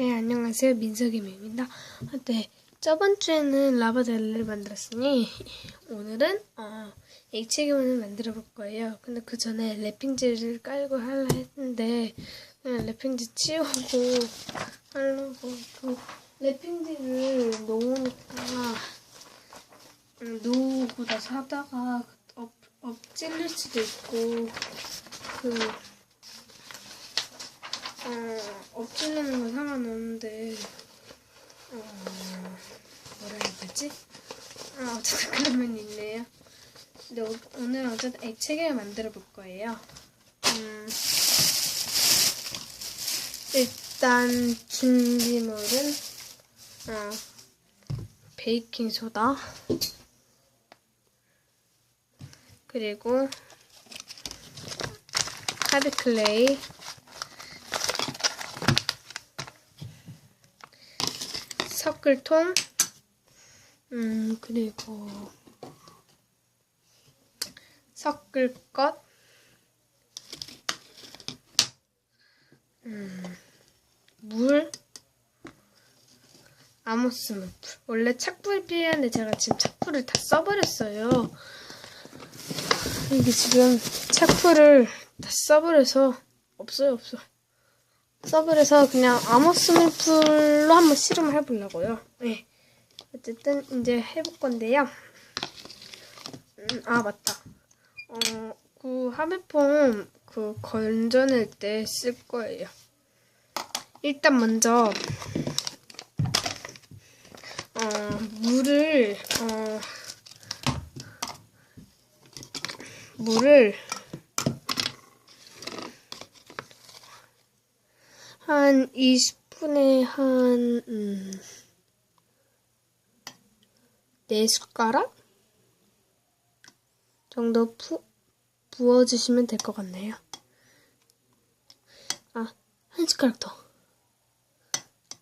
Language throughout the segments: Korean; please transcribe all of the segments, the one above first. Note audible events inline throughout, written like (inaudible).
네, 안녕하세요. 민석임입니다. 아, 네, 저번 주에는 라바젤리를 만들었으니 오늘은 어, H기문을 만들어 볼 거예요. 근데 그 전에 랩핑지를 깔고 하려 했는데 그냥 랩핑지 치우고 하려고 그 랩핑지를 놓으니까 음, 놓고 나서 하다가 엎, 엎질릴 수도 있고 그 어, 엎질리는 건 상관없는데, 어, 뭐라 해야 되지? 아, 어쨌든 (laughs) 그런 면이 있네요. 근데 오, 오늘 어쨌든 액체계를 만들어 볼 거예요. 음, 일단 준비물은, 어, 베이킹소다, 그리고 하드클레이, 섞을통, 음, 그리고 섞을 것, 음, 물, 아모스 물. 원래 착불이 필요한데 제가 지금 착불을 다 써버렸어요. 이게 지금 착불을 다 써버려서 없어요, 없어. 써버려서 그냥 아모스밀풀로 한번 실험을 해보려고요. 네. 어쨌든 이제 해볼 건데요. 음, 아 맞다. 어, 그 하베폼 그 건져낼 때 쓸 거예요. 일단 먼저 어, 물을 어, 물을 한 20분에 한, 음, 4숟가락? 정도 부, 부어주시면 될 것 같네요. 아, 한 숟가락 더.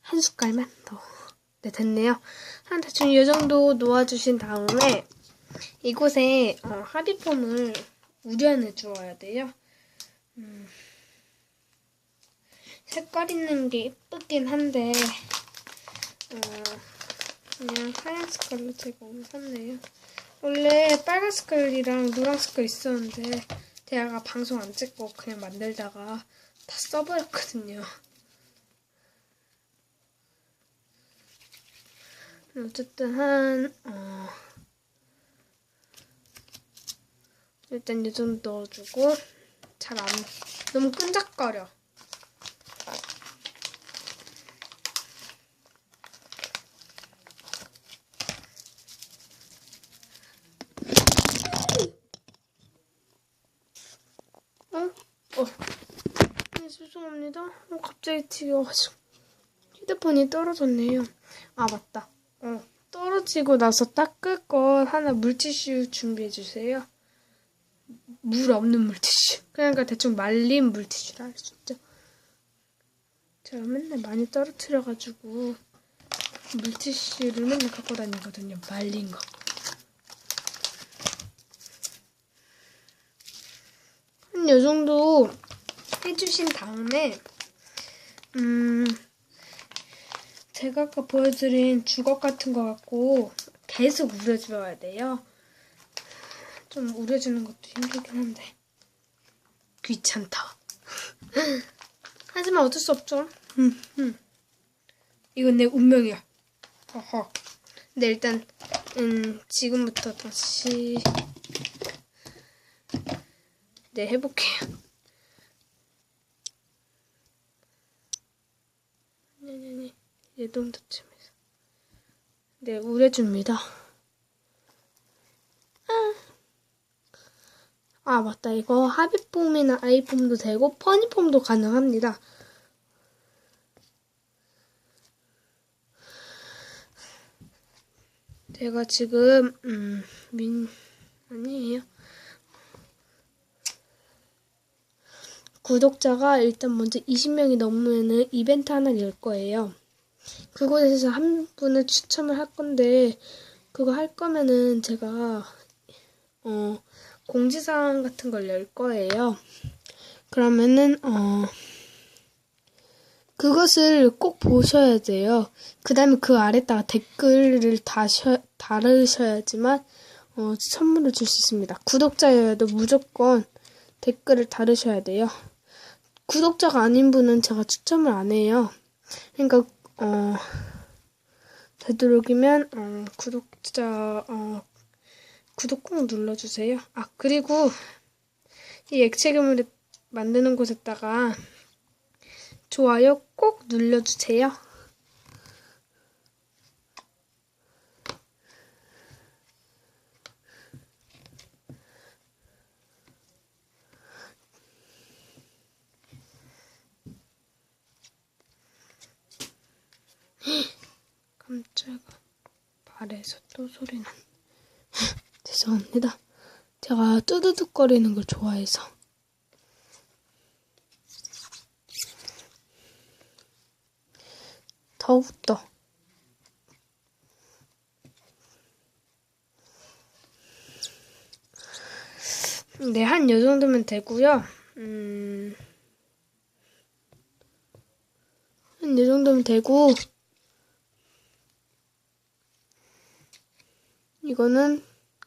한 숟갈만 더. 네, 됐네요. 한 대충 이 정도 놓아주신 다음에 이곳에 어, 하비폼을 우려내 주어야 돼요. 음. 색깔 있는 게 예쁘긴 한데 어, 그냥 하얀 색깔로 제가 오늘 샀네요. 원래 빨간 색깔이랑 노란 색깔 있었는데 제가 방송 안 찍고 그냥 만들다가 다 써버렸거든요. 어쨌든 한 어, 일단 이 정도 넣어주고 잘 안 너무 끈적거려. 어? 어. 네, 죄송합니다. 어, 갑자기 튀겨가지고. 휴대폰이 떨어졌네요. 아, 맞다. 어, 떨어지고 나서 닦을 거 하나 물티슈 준비해주세요. 물 없는 물티슈. 그러니까 대충 말린 물티슈라 할 수 있죠. 제가 맨날 많이 떨어뜨려가지고 물티슈를 맨날 갖고 다니거든요. 말린 거. 한 요 정도 해주신 다음에 음 제가 아까 보여드린 주걱 같은 거 갖고 계속 우려줘야 돼요. 좀 우려주는 것도 힘들긴 한데 귀찮다. (laughs) 하지만 어쩔 수 없죠. 음, 음. 이건 내 운명이야. 허허. 근데 일단 음, 지금부터 다시 네, 해볼게요. 네네네. 예동도쯤에서. 네, 우려줍니다. 아. 아, 맞다. 이거 하비폼이나 아이폼도 되고, 퍼니폼도 가능합니다. 제가 지금, 음, 민, 아니에요. 구독자가 일단 먼저 20명이 넘으면은 이벤트 하나 열 거예요. 그곳에서 한 분을 추첨을 할 건데, 그거 할 거면은 제가, 어, 공지사항 같은 걸열 거예요. 그러면은, 어, 그것을 꼭 보셔야 돼요. 그 다음에 그 아래다가 댓글을 다셔, 달으셔야지만 어, 선물을 줄 수 있습니다. 구독자여도 무조건 댓글을 달으셔야 돼요. 구독자가 아닌 분은 제가 추첨을 안 해요. 그러니까 어, 되도록이면 어, 구독자 어, 구독 꼭 눌러주세요. 아 그리고 이 액체 괴물을 만드는 곳에다가 좋아요 꼭 눌러주세요. 깜짝아. 발에서 또 소리 난. (laughs) 죄송합니다. 제가 뚜두둑거리는 걸 좋아해서. 더욱더. 네, 한 요 정도면 되고요. 음, 한 요 정도면 되고, 이거는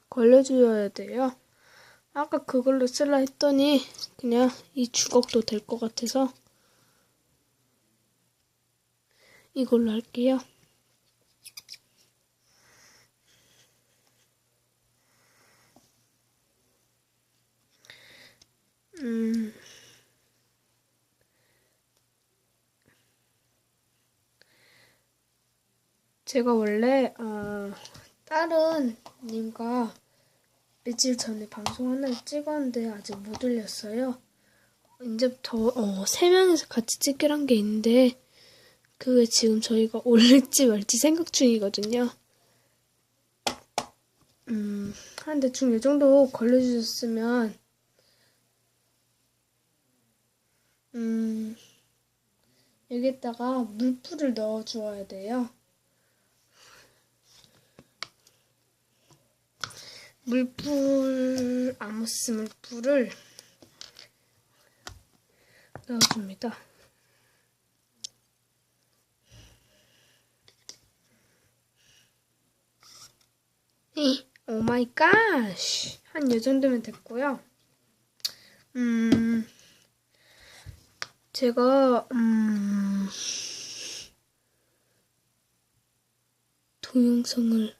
걸려줘야 돼요. 아까 그걸로 쓸라 했더니 그냥 이 주걱도 될 것 같아서 이걸로 할게요. 음. 제가 원래 어, 다른 님과 며칠 전에 방송 하나 찍었는데 아직 못 올렸어요. 이제부터 어, 세 명이서 같이 찍기로 한 게 있는데 그게 지금 저희가 (laughs) 올릴지 말지 생각 중이거든요. 음, 한 대충 이 정도 걸려주셨으면 음, 여기에다가 물풀을 넣어 주어야 돼요. 물풀 아모스 물풀을 넣어줍니다. 오 마이 갓! 한 요 정도면 됐고요. 음, 제가, 음, 동영상을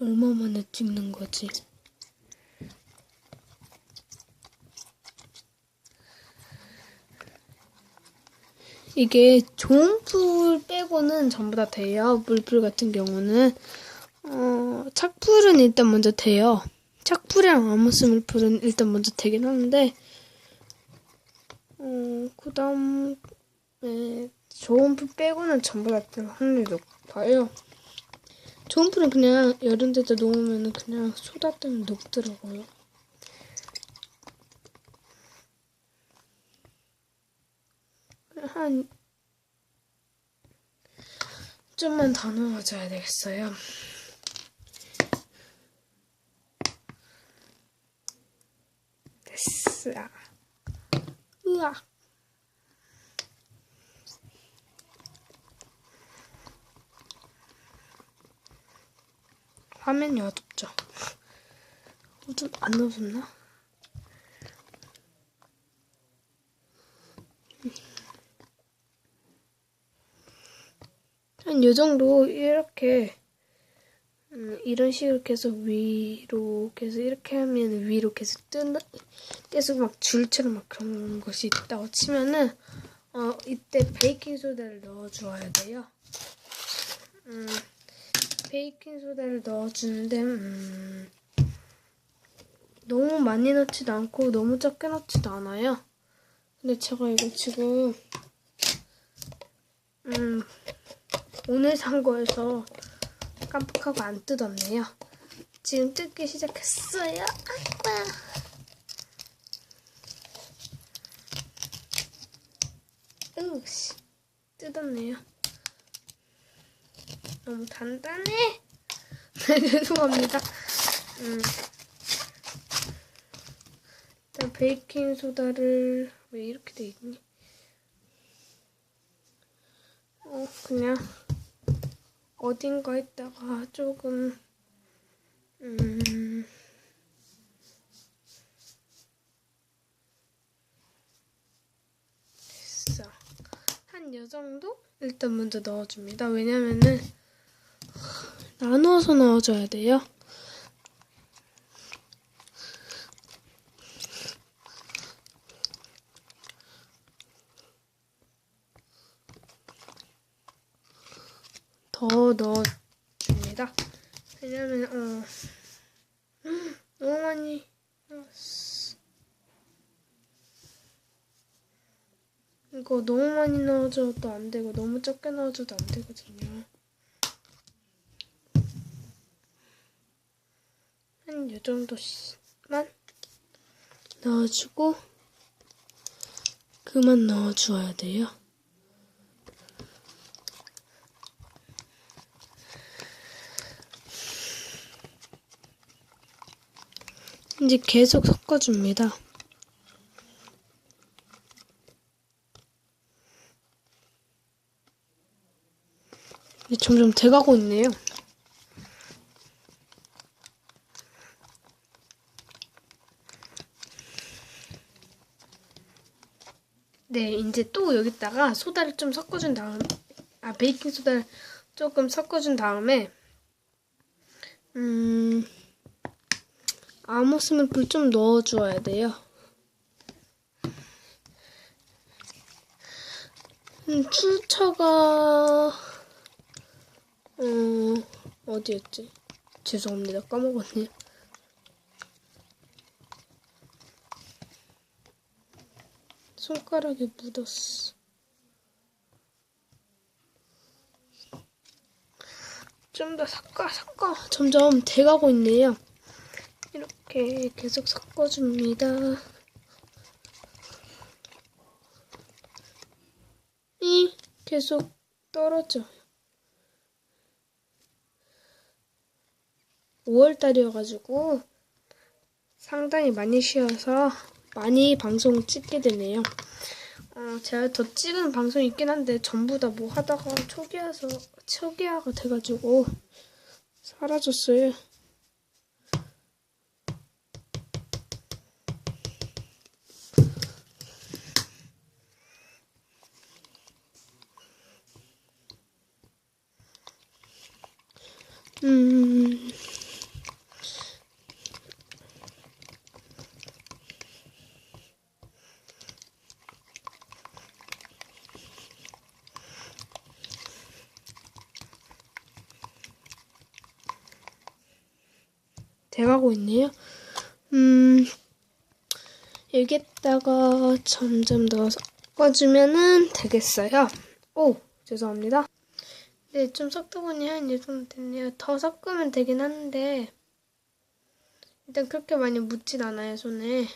얼마 만에 찍는 거지? 이게 좋은 풀 빼고는 전부 다 돼요. 물풀 같은 경우는. 어, 착풀은 일단 먼저 돼요. 착풀이랑 아모스 물풀은 일단 먼저 되긴 하는데, 어, 그 다음에 좋은 풀 빼고는 전부 다 될 확률이 높아요. 좋은 풀은 그냥 여름 때도 놓으면 그냥 소다 때문에 녹더라고요. 한 좀만 더 넣어줘야 되겠어요. 됐어. 으악. 화면이 어둡죠? 어둡, 안 어둡나? 한 요 정도 이렇게 음, 이런 식으로 계속 위로 계속 이렇게 하면 위로 계속 뜨는 계속 막 줄처럼 막 그런 것이 있다고 치면은 어 이때 베이킹 소다를 넣어 주어야 돼요. 음, 베이킹 소다를 넣어 주는데 음, 너무 많이 넣지도 않고 너무 적게 넣지도 않아요. 근데 제가 이거 지금 음 오늘 산 거여서 깜빡하고 안 뜯었네요. 지금 뜯기 시작했어요. 아이고야. 으씨, 뜯었네요. 너무 단단해. (laughs) 네, 죄송합니다. 음. 일단 베이킹 소다를 왜 이렇게 돼 있니? 그냥 어딘가에다가 조금 음 됐어 한 요 정도 일단 먼저 넣어줍니다 왜냐면은 나누어서 넣어줘야 돼요 더 넣어줍니다. 왜냐면 어 너무 많이 넣었어. 이거 너무 많이 넣어줘도 안 되고 너무 적게 넣어줘도 안 되거든요. 한요 정도만 넣어주고 그만 넣어주어야 돼요. 이제 계속 섞어줍니다. 점점 돼가고 있네요. 네, 이제 또 여기다가 소다를 좀 섞어준 다음, 아, 베이킹 소다를 조금 섞어준 다음에, 음, 아모스밀크를 좀 넣어줘야 돼요. 음, 출처가 어 어디였지? 죄송합니다 까먹었네요. 손가락에 묻었어. 좀 더 섞어 섞어 점점 돼가고 있네요. 이렇게 계속 섞어줍니다. 이 계속 떨어져. 5월달이어가지고 상당히 많이 쉬어서 많이 방송 찍게 되네요. 어, 제가 더 찍은 방송이 있긴 한데 전부 다 뭐 하다가 초기화서 초기화가 돼가지고 사라졌어요. 돼가고 있네요. 음, 여기에다가 점점 더 섞어주면은 되겠어요. 오, 죄송합니다. 네, 좀 섞다 보니 한 이 정도 됐네요. 더 섞으면 되긴 하는데 일단 그렇게 많이 묻진 않아요, 손에.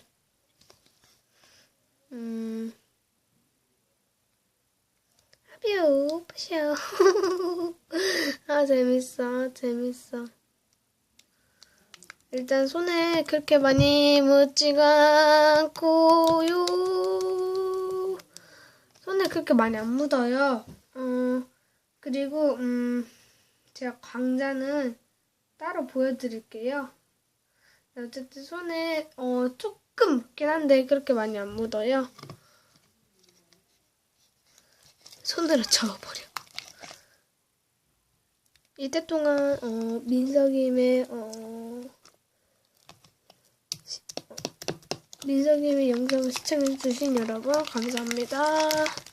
음. 뷰, 푸셔. (laughs) 아, 재밌어, 재밌어. 일단 손에 그렇게 많이 묻지가 않고요. 손에 그렇게 많이 안 묻어요. 어, 그리고 음 제가 광자는 따로 보여드릴게요. 어쨌든 손에 어 조금 묻긴 한데 그렇게 많이 안 묻어요. 손으로 저어버려. 이때 동안 어 민석임의 어 민석님의 영상을 시청해주신 여러분 감사합니다.